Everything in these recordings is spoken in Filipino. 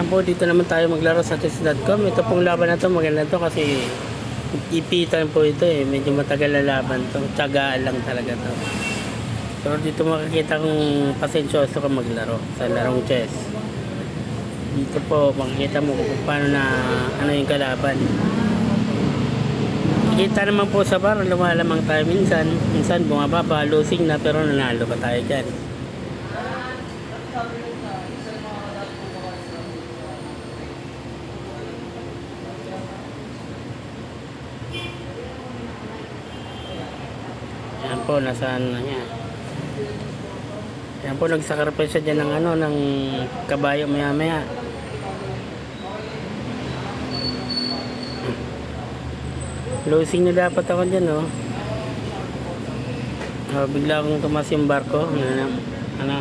Yan po, dito naman tayo maglaro sa chess.com. Ito pong laban na to, maganda to kasi ipitan po ito eh. Medyo matagal na laban to. Tsagaan lang talaga to. Pero dito makikita kung pasensyoso ka maglaro sa larong chess. Dito po, makikita mo kung paano na ano yung kalaban. Kita naman po sa bar, lumalamang tayo minsan. Minsan bumababa, losing na pero nanalo pa tayo dyan. Yan po, nasaan na niya. Yan po, nagsacrifice siya dyan ng ano, ng kabayo maya maya. Losing na dapat ako dyan, oh. Oh, bigla akong tumas yung barko. Ano, na, ano,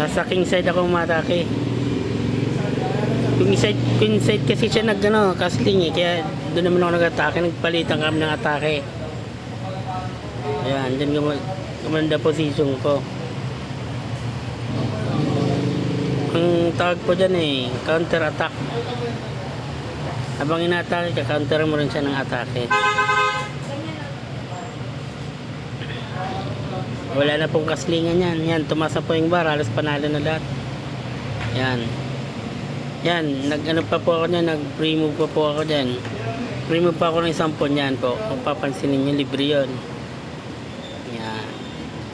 nasa king side ako umatake. Yung side, yung side kasi siya nag, ano, casting eh. Kaya doon naman ako nag-atake. Nagpalitan kami ng atake. Ayan, dyan gum- gumanda position ko. Ang tawag po dyan eh, counter attack. Habang inatake ka, counter mo rin siya ng atake. Wala na pong kaslingan yan. Yan, tumasa po yung bar, halos panalo na lahat. Yan. Yan, nag-ano pa po ako dyan, nag-remove pa po ako dyan. Remove pa ako ng isang pon yan po. Kung papansinin nyo, libre yun.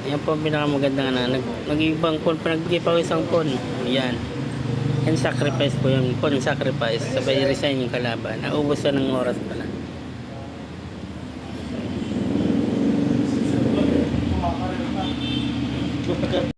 Yan po ang pinakamaganda nga na. Nag, nag-ibang phone pa nag pa isang phone. Yan. And sacrifice po yung phone sacrifice. Sabay resign yung kalaban. Naubos na ng oras pala. Thank